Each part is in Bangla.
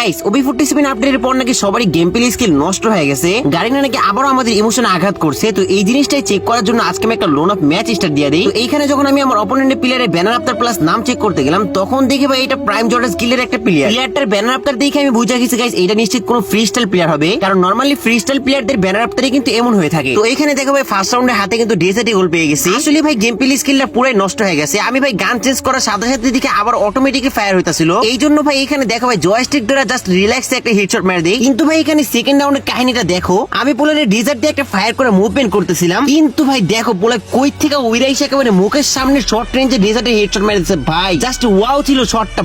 গাইস ওবি ফোর্টি সেভেন আপডেটের পর নাকি সবারই গেম প্লে স্কিল নষ্ট হয়ে গেছে। গাড়ি নাকি আবারও আমাদের ইমোশনে আঘাত করছে। তো এই জিনিসটাই চেক করার জন্য আজকে আমি একটা লোন অফ ম্যাচ স্টার্ট দিয়ে দিই। এইখানে যখন আমি আমার অপোনেন্টের প্লেয়ারের ব্যানার আফতার প্লাস নাম চেক করতে গেলাম, তখন দেখে ভাই এটা প্রাইম জর্ডাস স্কিলের একটা প্লেয়ার প্লেয়ারটার ব্যানার আফতার দেখে আমি বুঝে গেছি গাইস এটা নিশ্চিত কোনো ফ্রি স্টাইল প্লেয়ার হবে। কারণ নর্মালি ফ্রি স্টাইল প্লেয়ারদের ব্যানার আফতারে কিন্তু এমন হয়ে থাকে। তো এখানে দেখো ভাই ফার্স্ট রাউন্ডে হাতে কিন্তু ডেজার্টে গোল পেয়ে গেছি। আসলে ভাই গেম প্লে স্কিলটা পুরাই নষ্ট হয়ে গেছে। আমি ভাই গান চেঞ্জ করার সাথে সাথে দিকে আবার অটোমেটিক ফায়ার হইতাছিল। এই জন্য ভাই, এখানে দেখো ভাই জয়স্টিক দ্বারা জাস্ট একটা হেডশট মেরে কিন্তু ভাই, এখানে সেকেন্ড রাউন্ডের কাহিনীটা দেখো। আমি দিয়ে একটা ফায়ার করে মুভমেন্ট করতেছিলাম। কিন্তু ভাই, দেখো পোলার কই থেকে একেবারে মুখের সামনে শর্ট রেঞ্জে ডিজার্টে হেডশট মেরে দিচ্ছে ভাই জাস্ট ওয়াও ছিল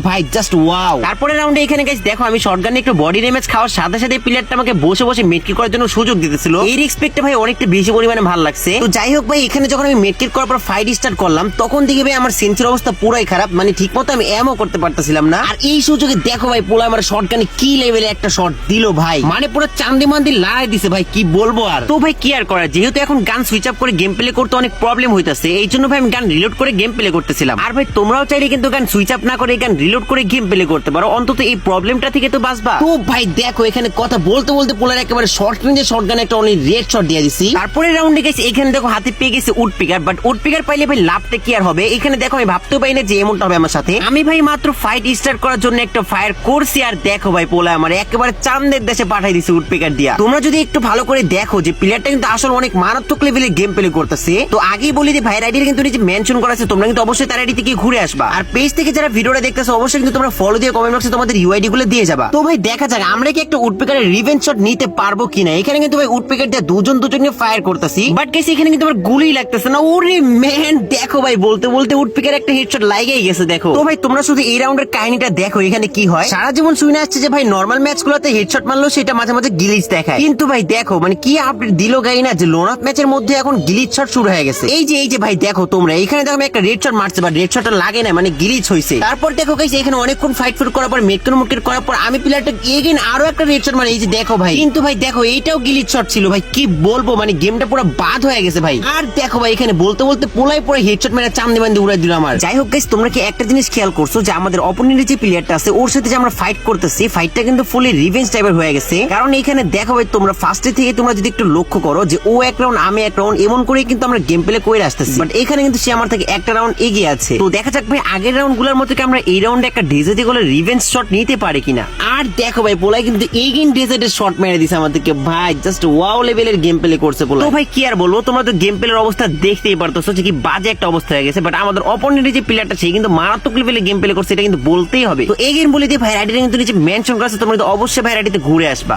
ভাই জাস্ট ওয়াও তারপরে রাউন্ডে এখানে গাইস দেখো, আমি শটগানে একটু বডি ড্যামেজ খাওয়ার সাথে সাথে প্লেয়ারটা আমাকে বসে বসে মেটকিট করার জন্য সুযোগ দিতেছিল। এই রেসপেক্টে ভাই, অনেকটা বেশি পরিমাণে ভালো লাগছে। তো যাই হোক ভাই, এখানে যখন আমি মেটকিট করার পর ফাইট স্টার্ট করলাম, তখন দেখে ভাই, আমার সেন্সের অবস্থা পুরাই খারাপ। মানে ঠিক মতো আমি এমও করতে পারতেছিলাম না। আর এই সুযোগে দেখো ভাই, পোলা আমার শটগানে কি লেভেলে একটা শট দিল ভাই? মানে পুরো চান্দি মান্দি লড়াই দিছে ভাই, কি বলব আর? তো ভাই কি আর করার? যেহেতু এখন গান সুইচ আপ করে গেম প্লে করতে অনেক প্রবলেম হইতাছে, এই জন্য ভাই আমি গান রিলোড করে গেম প্লে করতেছিলাম। আর ভাই তোমরাও চাইলে কিন্তু গান সুইচ আপ না করে গান রিলোড করে গেম প্লে করতে পারো, অন্তত এই প্রবলেমটা থেকে তো বাঁচবা। তো ভাই দেখো, এখানে কথা বলতে বলতে পোলার একেবারে শর্ট রেঞ্জে শর্ট গান একটা অনেক রেড শট দিয়ে দিছি। তারপরে রাউন্ডে গেছে এখানে দেখো হাতে পেয়ে গেছে woodpecker but woodpecker পাইলে ভাই লাভটা কি আর হবে? এখানে দেখো আমি ভাবতেও পাই না যে এমনটা হবে আমার সাথে। আমি ভাই মাত্র ফাইট স্টার্ট করার জন্য একটা ফায়ার করছি আর দেখো ভাই পোলা আমার, একেবারে চান্দের দেশে পাঠাই দিছে উড পিকার দিয়া। তোমরা যদি একটু ভালো করে দেখো যে প্লেয়ারটা কিন্তু আসলে অনেক মারাত্মক লেভেলে গেম প্লে করতেছে। তো আগেই বলি যে ভাইয়ের আইডি কিন্তু নিচে মেনশন করা আছে, তোমরা কিন্তু অবশ্যই তার আইডি থেকে ঘুরে আসবা। আর পেজ থেকে যারা ভিডিওটা দেখতেছো, অবশ্যই কিন্তু তোমরা ফলো দিয়ে কমেন্ট বক্সে তোমাদের ইউআইডি গুলো দিয়ে যাবা। তো ভাই দেখা যাক, আমরা কি একটা উডপিকারের রিভেঞ্জ শট নিতে পারব কিনা? এখানে কিন্তু ভাই উডপিকার দিয়ে দুজন দুজনকে ফায়ার করতেছি। বাট কেসি এখানে কিন্তু আমার গুলি লাগতেছে না। ওরে ম্যান দেখো ভাই, বলতে বলতে উডপিকার একটা হেডশট লাগেই গেছে, দেখো। তো ভাই, তোমরা শুধু এই রাউন্ডের কাহিনীটা দেখো, এখানে কি হয়? সারা জীবন শুনে আসছে যে ভাই নর্মাল ম্যাচ গুলোতে হেডশট মারলো সেটা মাঝে মাঝে গিলিচ দেখায়। কিন্তু ভাই দেখো মানে কি আপডেট দিল গাই না যে লোন অফ ম্যাচের মধ্যে এখন গিলিচ শট শুরু হয়ে গেছে। এই যে এই যে ভাই দেখো তোমরা, এখানে দেখো একটা রেড শট মারছে বা রেড শটটা লাগে না মানে গিলিচ হয়েছে তারপর দেখো গাইস এখানে অনেকক্ষণ ফাইট ফুট করার পর মেটকেন মুটকেট করার পর, আমি প্লেয়ারটা এগেন আরও একটা রেড শট মারে। এই যে দেখো ভাই, কিন্তু ভাই দেখো, এইটাও গিলিচ শট ছিল ভাই, কি বলব মানে গেমটা পুরো বাদ হয়ে গেছে ভাই। আর দেখো ভাই, এখানে বলতে বলতে পোলাই পরে হেডশট মেরে চান্দি বান্দি উড়াই দিল আমার। যাই হোক গাইস তোমরা কি একটা জিনিস খেয়াল করছ যে আমাদের অপোনেন্টের যে প্লেয়ারটা আছে, ওর সাথে যে আমরা ফাইট করতেছি ফাইটটা কিন্তু ফুলি রিভেঞ্জ টাইপের হয়ে গেছে। কারণ এখানে দেখো ভাই, তোমরা ফার্স্টে থেকে তোমরা যদি একটু লক্ষ্য করো যে ও এক রাউন্ড আমি এক রাউন্ড এমন করে কিন্তু আমরা গেম প্লে করে আসতেছি। বাট এখানে কিন্তু সে আমার থেকে একটা রাউন্ড এগিয়ে আছে। তো দেখা যাক ভাই, আগের রাউন্ডগুলোর মতো আমরা এই রাউন্ডে একটা ডেজার্টে গুলো রিভেঞ্জ শট নিতে পারি কিনা? আর দেখো ভাই পোলাই কিন্তু এগেইন ডেজার্টের শট মেরে দিছে আমাদেরকে। ভাই জাস্ট ওয়াও লেভেলের গেম প্লে করছে পোলাই তো ভাই, কি আর বলব, তোমরা তো গেম প্লের অবস্থা দেখতেই পারতো যে কি বাজে একটা অবস্থা হয়ে গেছে। বাট আমাদের অপোনেন্টের যে প্লেয়ারটা সে কিন্তু মারাত্মক লেভেলে গেম প্লে করছে, এটা কিন্তু বলতেই হবে। তো এই গেম বলে দিয়ে ভাই আইডিটা কিন্তু নিচে মেনশন করা আছে তোমরা কিন্তু অবশ্যই ভাইরাটিতে ঘুরে আসবা।